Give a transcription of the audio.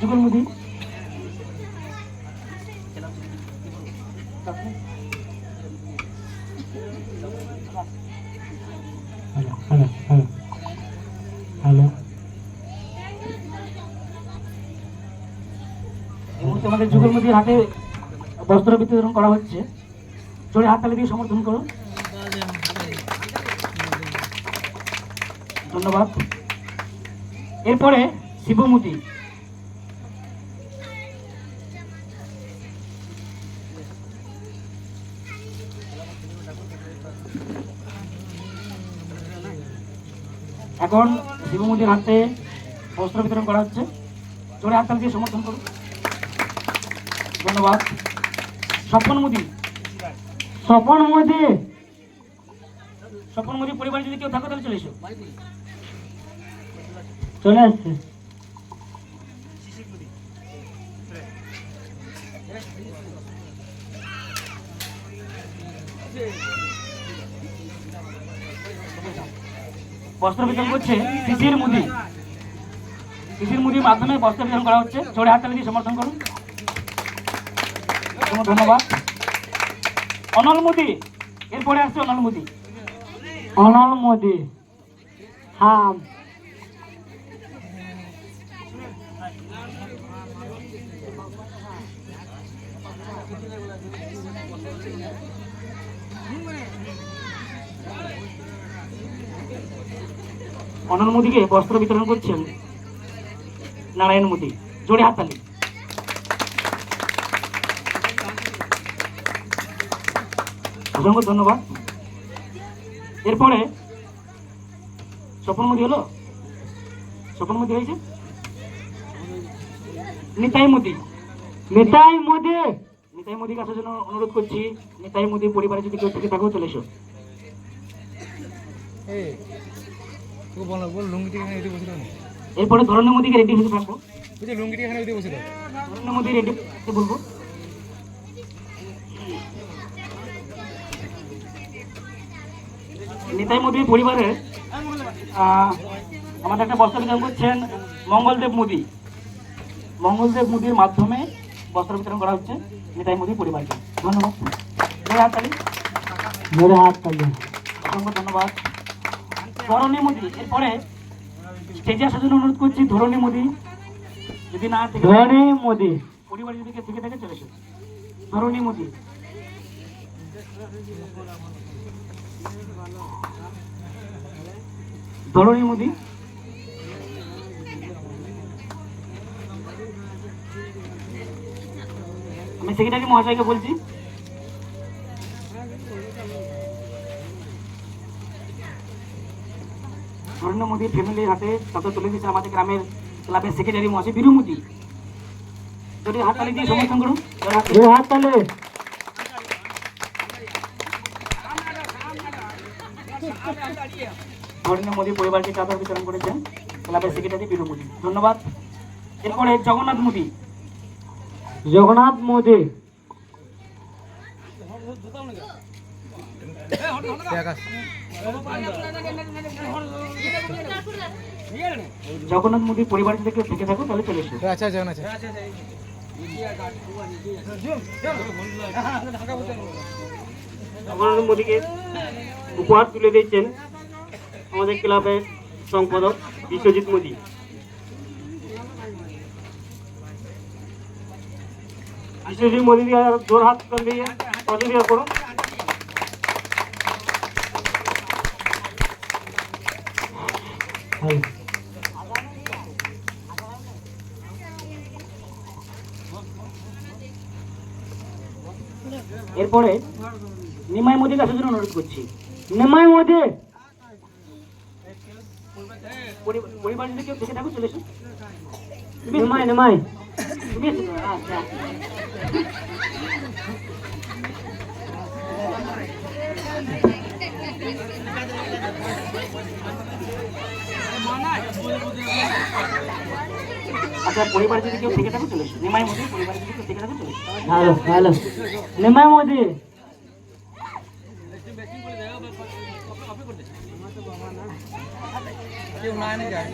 যুগল মুদি। হ্যালো আমাদের যুগল মুদির হাতে বস্ত্র বিতরণ করা হচ্ছে। জোরে হাততালি দিয়ে সমর্থন করুন। ধন্যবাদ। এরপরে শিবমুদি। এখন শিবমুদির হাতে বস্ত্র বিতরণ করা হচ্ছে। জোরে হাততালি দিয়ে সমর্থন করুন। ধন্যবাদ। স্বপন মুদি। স্বপন মুদি। স্বপন মুদি পরিবারে যদি কেউ থাকো, তাহলে চলে এসো। চলে আসছে। বস্ত্র বিতরণ করছে শিশির মুদি। শিশির মুদির মাধ্যমে বস্ত্র বিতরণ করা হচ্ছে। জোরে হাততালি দিয়ে সমর্থন করুন। ধন্যবাদ। অনল মোদি। এরপরে আসছে অনল মোদি। অনল মোদি। হ্যাঁ অনল মোদীকে বস্ত্র বিতরণ করছেন নারায়ণ মোদী। জোরে হাততালি অসংখ্য ধন্যবাদ। এরপরে স্বপন মোদী হলো? স্বপন মোদী হয়েছে? নিতাই মোদী। নিতাই মোদী! নিতাই মোদীকে আসার জন্য অনুরোধ করছি। নিতাই মোদী পরিবারে যদি কেউ থেকে থাকো চলে এসো। এই তোকে বল বল লুঙ্গিটি এখানে এদিকে বসে না এরপরে ধরনের মোদীকে রেডি হতে থাকব। বুঝলি লুঙ্গিটি এখানে এদিকে বসে ধরনের মোদী রেডি বলব। নিতাই মোদী পরিবারের আমাদের একটা বস্ত্র বিতরণ করছেন মঙ্গলদেব মোদী। মঙ্গলদেব মোদীর মাধ্যমে বস্ত্র বিতরণ করা হচ্ছে নিতাই মোদী পরিবারকে। ধন্যবাদ। জোরে হাত তালি জোরে হাত তালি অসংখ্য ধন্যবাদ। ধরণী মোদী এরপরে স্টেজে আসার জন্য অনুরোধ করছি ধরণী মোদি যদি না থেকে ধরণী মোদী পরিবারে যদি থেকে থাকে চলে এসো। ধরণী মোদী ধরণী মোদী আমি সেক্রেটারি মহাশয়কে বলছি ধরণ্য মোদীর ফ্যামিলির হাতে তাতে তুলে দিয়েছে আমাদের গ্রামের ক্লাবের সেক্রেটারি মহাশয় বীরু মোদী। যদি হাততালি দিয়ে সমর্থন করুন। হাততালি ধরণ্য মোদী পরিবারকে চাদর বিতরণ করেছেন ক্লাবের সেক্রেটারি বীরু মোদী। ধন্যবাদ। এরপরে জগন্নাথ মোদী। জগন্নাথ মোদী। জগন্নাথ মোদী পরিবারের যদি থেকে থাকো তাহলে চলে এসো। আচ্ছা আচ্ছা আচ্ছা। জগন্নাথ মোদীকে উপহার তুলে দিয়েছেন আমাদের ক্লাবের সম্পাদক বিশ্বজিৎ মোদী। বিশ্বজিৎ মোদী দিয়ে জোর হাত করে দিয়ে প্রতিক্রিয়া এরপরে নিমাই মোদীকে আসার জন্য অনুরোধ করছি। নিমাই মোদী! পরি- পরিবার যদি কেউ থেকে থাকো চলে এসো। নিমাই। নিমাই? আচ্ছা। আচ্ছা পরিবার যদি কেউ থেকে থাকে চলে নিমাই মোদি পরিবার যদি কেউ থেকে থাকে চলে ভালো হ্যালো নিমাই মোদি কেউ নাই নাকি? আর